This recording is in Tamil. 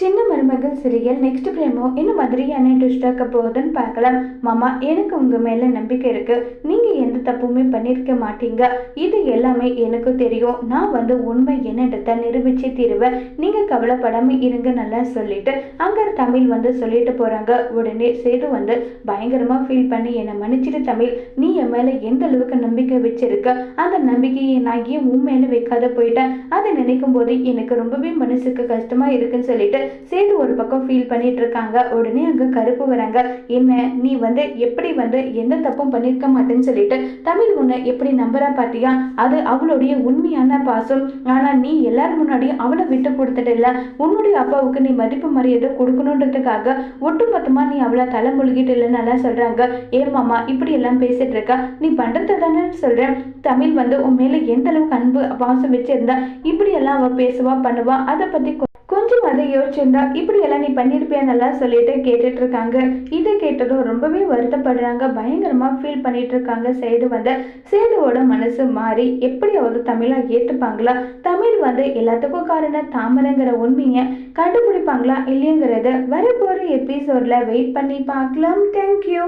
சின்ன மருமகள் சிறியல் நெக்ஸ்ட் பிரேமோ என்ன மாதிரியான ட்விஸ்ட் ஆக்க போகுதுன்னு பார்க்கலாம். மாமா எனக்கு உங்க மேல நம்பிக்கை இருக்கு. நீங்க எந்த தப்புமே பண்ணிருக்க மாட்டீங்க. இது எல்லாமே எனக்கு தெரியும். நான் வந்து உண்மை என்னன்றத நிரூபிச்சு தீருவேன். நீங்க கவலைப்படாம இருங்க நல்லா சொல்லிட்டு. அங்க தமிழ் வந்து சொல்லிட்டு போறாங்க. உடனே சேது வந்து பயங்கரமா ஃபீல் பண்ணி என்னை மன்னிச்சிட்டு தமிழ். நீ என் மேல எந்த அளவுக்கு நம்பிக்கை வச்சிருக்க? அந்த நம்பிக்கையை நான் ஏன் உன் மேல வைக்காத போயிட்டேன்? அதை நினைக்கும் போது எனக்கு ரொம்பவே மனசுக்கு கஷ்டமா இருக்குன்னு சொல்லிட்டு சேது ஒரு பக்கம் ஃபீல் பண்ணிட்டு இருக்காங்க உடனே அங்க கருப்பு வராங்க. என்ன நீ வந்து எப்படி வந்து எந்த தப்பும் பண்ணிருக்க மாட்டேன்னு சொல்லிட்டு தமிழ் உன்னை எப்படி நம்புறா பாத்தியா? அது அவளுடைய உண்மையான பாசம். ஆனா நீ எல்லாரும் முன்னாடியும் அவளை விட்டு கொடுத்துட்டு இல்ல. உன்னுடைய அப்பாவுக்கு நீ மதிப்பு மரியாதை கொடுக்கணுன்றதுக்காக ஒட்டுமொத்தமா நீ அவளை தலை முழுகிட்டு இல்லைன்னு எல்லாம் சொல்றாங்க. ஏ மாமா இப்படி எல்லாம் பேசிட்டு இருக்கா? நீ பண்றது தானே சொல்றேன். தமிழ் வந்து உன் மேல எந்த அளவுக்கு அன்பு பாசம் வச்சிருந்தா இப்படி எல்லாம் அவ பேசுவா பண்ணுவா அதை பத்தி மாதிரி யோசிச்சிருந்தா இப்படி எல்லாம் நீ பண்ணியிருப்பியான்னெல்லாம் சொல்லிட்டு கேட்டுட்டு இருக்காங்க இதை கேட்டதும் ரொம்பவே வருத்தப்படுறாங்க. பயங்கரமா ஃபீல் பண்ணிட்டு இருக்காங்க சேது வந்து சேதுவோட மனசு மாறி எப்படி அவர் தமிழா ஏத்துப்பாங்களா? தமிழ் வந்து எல்லாத்துக்கும் காரணம் தாமரைங்கிற உண்மையை கண்டுபிடிப்பாங்களா இல்லைங்கிறத வரப்போற எபிசோட்ல வெயிட் பண்ணி பார்க்கலாம். தேங்க்யூ